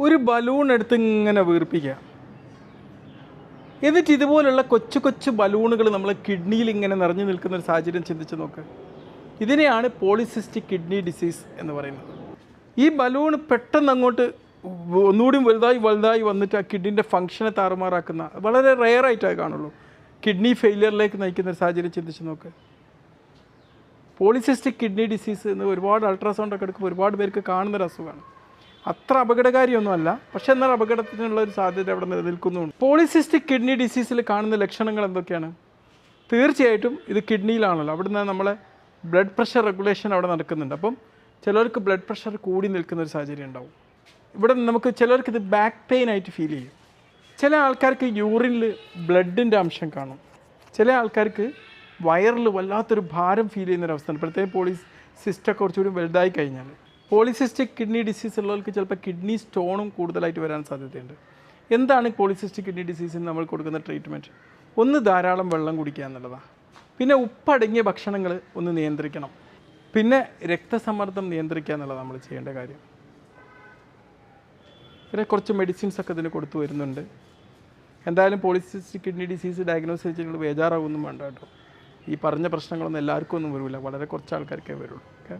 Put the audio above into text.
ഒരു ബലൂൺ എടുത്ത് ഇങ്ങനെ വീർപ്പിക്കുക. എന്നിട്ട് ഇതുപോലുള്ള കൊച്ചു കൊച്ചു ബലൂണുകൾ നമ്മൾ കിഡ്നിയിൽ ഇങ്ങനെ നിറഞ്ഞു നിൽക്കുന്ന ഒരു സാഹചര്യം ചിന്തിച്ച് നോക്ക്. ഇതിനെയാണ് പോളിസിസ്റ്റിക് കിഡ്നി ഡിസീസ് എന്ന് പറയുന്നത്. ഈ ബലൂൺ പെട്ടെന്ന് അങ്ങോട്ട് ഒന്നുകൂടി വലുതായി വലുതായി വന്നിട്ട് ആ കിഡ്നിന്റെ ഫങ്ഷനെ താറുമാറാക്കുന്ന വളരെ റെയർ റെയറായിട്ടേ കാണുള്ളൂ. കിഡ്നി ഫെയിലിയറിലേക്ക് നയിക്കുന്ന ഒരു സാഹചര്യം ചിന്തിച്ച് നോക്ക്. പോളിസിസ്റ്റിക് കിഡ്നി ഡിസീസ് എന്ന് ഒരുപാട് അൾട്രാസൗണ്ട് ഒക്കെ എടുക്കുമ്പോൾ ഒരുപാട് പേർക്ക് കാണുന്നൊരു അസുഖമാണ്. അത്ര അപകടകാരിയൊന്നുമല്ല. പക്ഷെ എന്നാൽ അപകടത്തിനുള്ള ഒരു സാധ്യത അവിടെ നിലനിൽക്കുന്നുണ്ട്. പോളിസിസ്റ്റിക് കിഡ്നി ഡിസീസിൽ കാണുന്ന ലക്ഷണങ്ങൾ എന്തൊക്കെയാണ്? തീർച്ചയായിട്ടും ഇത് കിഡ്നിയിലാണല്ലോ അവിടുന്ന് നമ്മളെ ബ്ലഡ് പ്രഷർ റെഗുലേഷൻ അവിടെ നടക്കുന്നുണ്ട്. അപ്പം ചിലർക്ക് ബ്ലഡ് പ്രഷർ കൂടി നിൽക്കുന്ന ഒരു സാഹചര്യം ഉണ്ടാവും. ഇവിടെ നമുക്ക് ചിലർക്ക് ഇത് ബാക്ക് പെയിൻ ആയിട്ട് ഫീൽ ചെയ്യും. ചില ആൾക്കാർക്ക് യൂറിനിൽ ബ്ലഡിന്റെ അംശം കാണും. ചില ആൾക്കാർക്ക് വയറിൽ വല്ലാത്തൊരു ഭാരം ഫീൽ ചെയ്യുന്ന ഒരു അവസ്ഥയാണ് പ്രത്യേകം പോളീസ് സിസ്റ്റൊക്കെ കുറച്ചുകൂടി വലുതായി കഴിഞ്ഞാൽ പോളിസിസ്റ്റിക് കിഡ്നി ഡിസീസ് ഉള്ളവർക്ക് ചിലപ്പോൾ കിഡ്നി സ്റ്റോണും കൂടുതലായിട്ട് വരാൻ സാധ്യതയുണ്ട്. എന്താണ് പോളിസിസ്റ്റിക് കിഡ്നി ഡിസീസിന് നമ്മൾ കൊടുക്കുന്ന ട്രീറ്റ്മെന്റ് ഒന്ന് ധാരാളം വെള്ളം കുടിക്കുക എന്നുള്ളതാണ്. പിന്നെ ഉപ്പടങ്ങിയ ഭക്ഷണങ്ങൾ ഒന്ന് നിയന്ത്രിക്കണം. പിന്നെ രക്തസമ്മർദ്ദം നിയന്ത്രിക്കുക എന്നുള്ളതാണ് നമ്മൾ ചെയ്യേണ്ട കാര്യം. പിന്നെ കുറച്ച് മെഡിസിൻസ് ഒക്കെ ഇതിന് കൊടുത്തു വരുന്നുണ്ട്. എന്തായാലും പോളിസിസ്റ്റിക് കിഡ്നി ഡിസീസ് ഡയഗ്നോസ് ചെയ്ത് നിങ്ങൾ ബേജാറാവൊന്നും വേണ്ട കേട്ടോ. ഈ പറഞ്ഞ പ്രശ്നങ്ങളൊന്നും എല്ലാവർക്കും ഒന്നും വരില്ല വളരെ കുറച്ച് ആൾക്കാർക്കേ വരുള്ളൂ ഓക്കെ